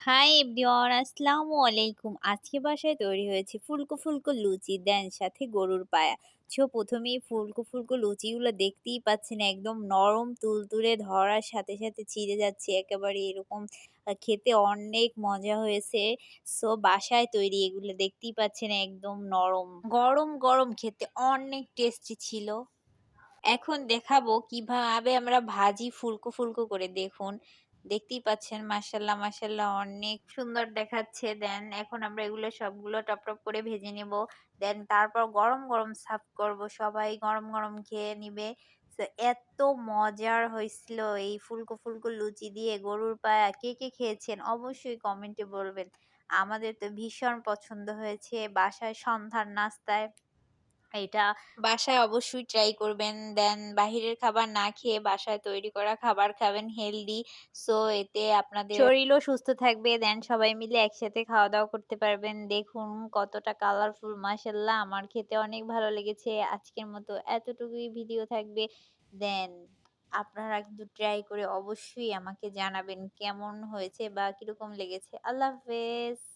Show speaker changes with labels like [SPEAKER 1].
[SPEAKER 1] Hi everyone, আসসালামু আলাইকুম। আজকে বাসায় তৈরি হয়েছে ফুলকো ফুলকো লুচি। দেন, সাথে গরুর পায়া। সো প্রথমেই ফুলকো ফুলকো লুচিগুলো দেখতেই পাচ্ছেন একদম নরম তুলতুলে ধরার সাথে সাথে ছিঁড়ে যাচ্ছে। একেবারে এরকম খেতে অনেক মজা হয়েছে। সো, বাসায় তৈরি এগুলো দেখতেই পাচ্ছেন একদম নরম। গরম গরম খেতে অনেক টেস্টি ছিল। এখন দেখাবো কীভাবে আমরা ভাজি ফুলকো ফুলকো করে। দেখুন দেখতেই পাচ্ছেন মাসাল্লাহ মাসাল্লাহ অনেক সুন্দর দেখাচ্ছে। দেন এখন আমরা এগুলো সবগুলো টপ টপ করে ভেজে নেব। দেন তারপর গরম গরম সার্ভ করব। সবাই গরম গরম খেয়ে নিবে। এত মজার হয়েছিল এই ফুলকো ফুলকো লুচি দিয়ে গরুর পায়া। কে কে খেয়েছেন? অবশ্যই কমেন্টে বলবেন। আমাদের তো ভীষণ পছন্দ হয়েছে বাসায় সন্ধ্যার নাস্তায়। এটা বাসায় অবশ্যই ট্রাই করবেন। দেন বাহিরের খাবার না খেয়ে বাসায় তৈরি করা খাবার খাবেন হেলদি সো এতে আপনাদের শরীরও সুস্থ থাকবে। দেন সবাই মিলে একসাথে খাওয়া দাওয়া করতে পারবেন। দেখুন কতটা কালারফুল মাসাল্লাহ আমার খেতে অনেক ভালো লেগেছে। আজকের মতো এতটুকুই ভিডিও থাকবে। দেন আপনারা কিন্তু ট্রাই করে অবশ্যই আমাকে জানাবেন কেমন হয়েছে বা কীরকম লেগেছে। আল্লাহ হাফেজ।